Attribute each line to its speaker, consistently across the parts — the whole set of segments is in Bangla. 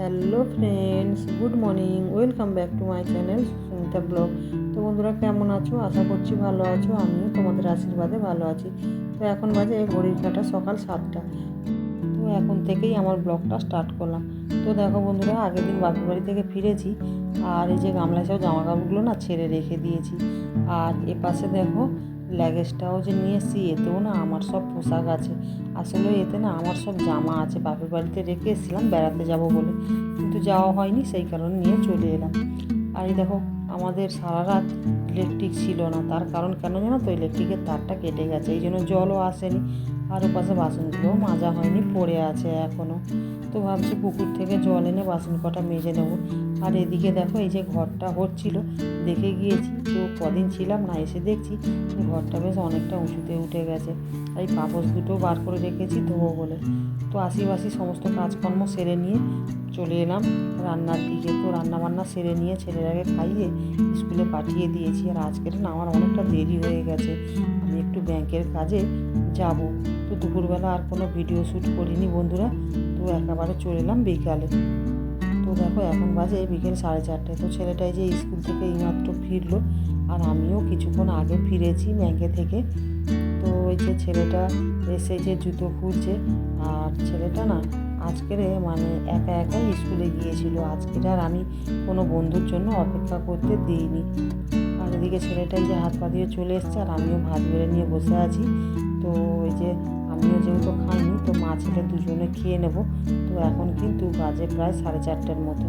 Speaker 1: Hello friends, good morning, welcome back to my channel Susmita blog. তো বন্ধুরা, কেমন আছো? আশা করছি ভালো আছো, আমিও তোমাদের আশীর্বাদে ভালো আছি। তো এখন বাজে এই ঘড়ির কাটা, সকাল সাতটা। তো এখন থেকেই আমার ব্লগটা স্টার্ট করলাম। তো দেখো বন্ধুরা, আগের দিন বাপের বাড়ি থেকে ফিরেছি, আর এই যে গামলা সব জামা কাপড়গুলো না ছেড়ে রেখে দিয়েছি। আর এ পাশে দেখো ল্যাগেজটাও যে নিয়ে এসেছি, এতেও না আমার সব পোশাক আছে। আসলে এতে না আমার সব জামা আছে, বাপের বাড়িতে রেখে এসেছিলাম, বেড়াতে যাব বলে। কিন্তু যাওয়া হয়নি, সেই কারণে নিয়ে চলে এলাম। আর এই দেখো, আমাদের সারা রাত ইলেকট্রিক ছিল না। তার কারণ কেন জানো তো? ইলেকট্রিকের তারটা কেটে গেছে, এই জন্য জলও আসেনি। আর ওপাশে বাসনগুলোও মাজা হয়নি, পড়ে আছে এখনও তো ভাবছি পুকুর থেকে জল এনে বাসন কটা মেজে নেব। আর এদিকে দেখো এই যে ঘরটা হচ্ছিল, দেখে গিয়েছি তো কদিন ছিলাম না এসে দেখছি ঘরটা বেশ অনেকটা উঁচুতে উঠে গেছে। এই পাপস দুটো বার করে রেখেছি ধোবো বলে। তো আশিবাসি সমস্ত কাজকর্ম সেরে নিয়ে চলে এলাম রান্নার দিকে। তো রান্না বান্না সেরে নিয়ে ছেলেরাকে খাইয়ে স্কুলে পাঠিয়ে দিয়েছি। আর আজকের না আমার অনেকটা দেরি হয়ে গেছে। আমি একটু ব্যাংকের কাজে যাব। দুপুরবেলা আর কোনো ভিডিও শ্যুট করিনি বন্ধুরা। তো একেবারে চলে এলাম বিকালে। তো দেখো এখন বাজে বিকেল সাড়ে চারটে। তো ছেলেটাই যে স্কুল থেকে এইমাত্র ফিরলো আর আমিও কিছুক্ষণ আগে ফিরেছি ব্যাংকে থেকে। তো ওই যে ছেলেটা এসে যে জুতো খুঁজছে আর ছেলেটা না আজকের মানে একা একাই স্কুলে গিয়েছিল। আজকের আর আমি কোনো বন্ধুর জন্য অপেক্ষা করতে দিইনি। আর এদিকে ছেলেটাই যে হাত পা দিয়ে চলে এসছে আর আমিও ভাত বেড়ে নিয়ে বসে আছি। তো ওই যে আমিও যেহেতু খাইনি, তো মা দুজনে খেয়ে নেব। তো এখন কিন্তু বাজে প্রায় সাড়ে চারটের মতো।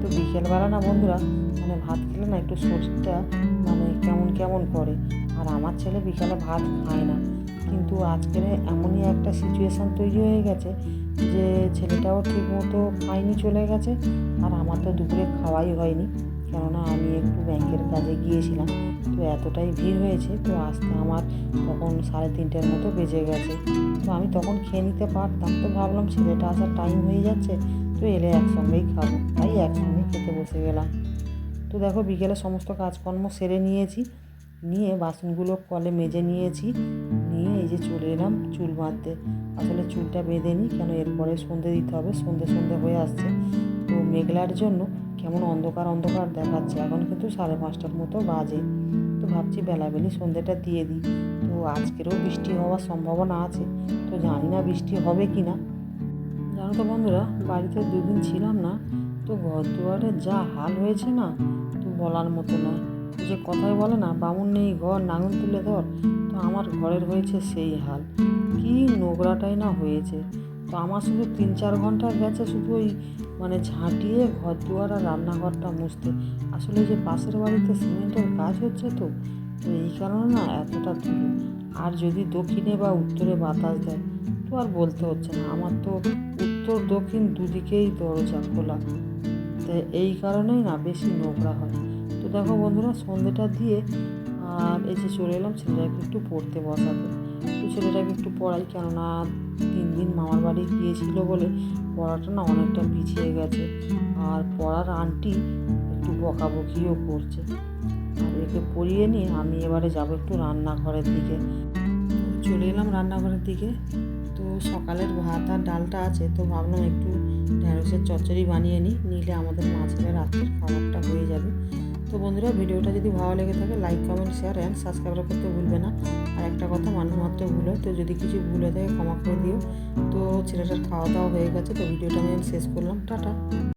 Speaker 1: তো বিকেলবেলা না বন্ধুরা মানে ভাত খেলে না একটু শরীরটা মানে কেমন কেমন করে। আর আমার ছেলে বিকালে ভাত খায় না। কিন্তু আজকের এমনই একটা সিচুয়েশান তৈরি হয়ে গেছে যে ছেলেটাও ঠিক মতো খায়নি চলে গেছে। আর আমার তো দুপুরে খাওয়াই হয়নি। কেননা আমি একটু ব্যাংকের কাজে গিয়েছিলাম, তো এতটাই ভিড় হয়েছে, তো আসতে আমার তখন সাড়ে তিনটের মতো বেজে গেছে। তো আমি তখন খেয়ে নিতে পারতাম, তো ভাবলাম ছেলেটা আসার টাইম হয়ে যাচ্ছে, তো এলে একসঙ্গেই খাব। তাই একসঙ্গে খেতে বসে গেলাম। তো দেখো বিকেলে সমস্ত কাজকর্ম সেরে নিয়েছি, নিয়ে বাসনগুলো কলে মেজে নিয়েছি, নিয়ে এই যে চলে এলাম চুল বাঁধতে। আসলে চুলটা বেঁধে নিই কেন এরপরে সন্ধে দিতে হবে? সন্ধে সন্ধে হয়ে আসছে। তো মেঘলার জন্য কেমন অন্ধকার অন্ধকার দেখাচ্ছে। এখন কিন্তু সাড়ে পাঁচটার মতো বাজে। তো ভাবছি বেলাবেলি সন্ধেটা দিয়ে দিই। তো আজকেরও বৃষ্টি হওয়ার সম্ভাবনা আছে। তো জানি না বৃষ্টি হবে কি না জানো তো বন্ধুরা, বাড়িতে দুদিন ছিলাম না। তো ঘর দুয়ারের যা হাল হয়েছে না, তো বলার মতো নয়। যে কথায় বলে না, বামুন নেই ঘর, নাঙল তুলে ধর। তো আমার ঘরের হয়েছে সেই হাল। কি নোংরাটাই না হয়েছে। তো আমার শুধু তিন চার ঘণ্টা গেছে শুধু ওই মানে ঝাঁটিয়ে ঘর দুয়ার আর রান্নাঘরটা মুছতে। আসলে যে পাশের বাড়িতে সিমেন্টের কাজ হচ্ছে তো এই কারণে না এতটা ধুলো। আর যদি দক্ষিণে বা উত্তরে বাতাস দেয়, তো আর বলতে হচ্ছে না। আমার তো উত্তর, দক্ষিণ দুদিকেই দরজা খোলা। তো এই কারণেই না বেশি নোংরা হয়। তো দেখো বন্ধুরা, সন্ধেটা দিয়ে আর যে চলে এলাম ছেলেটাকে একটু পড়তে বসাতে। তো ছেলেটাকে একটু পড়াই, কেননা তিন দিন মামার বাড়ি গিয়েছিল বলে পড়াটা না অনেকটা পিছিয়ে গেছে। আর পড়ার আন্টি একটু বকাবকিও করছে। আর একে পড়িয়ে নিয়ে আমি এবারে যাব একটু রান্নাঘরের দিকে। চলে এলাম রান্নাঘরের দিকে। তো সকালের ভাত আর ডালটা আছে, তো ভাবলাম একটু ঢ্যাঁড়সের চচ্চড়ি বানিয়ে নিই, নিলে আমাদের মাছের রাত্রের খাবারটা হয়ে যাবে। তো বন্ধুরা, ভিডিওটা যদি ভালো লেগে থাকে like comment share and subscribe করতে ভুলবে না। আর ভুল, তো যদি কিছু ভুল হয়ে থাকে ক্ষমা করে দিও। তো ছেলেটার খাওয়া দাওয়া হয়ে গেছে, তো ভিডিওটা আমি শেষ করলাম। টাটা।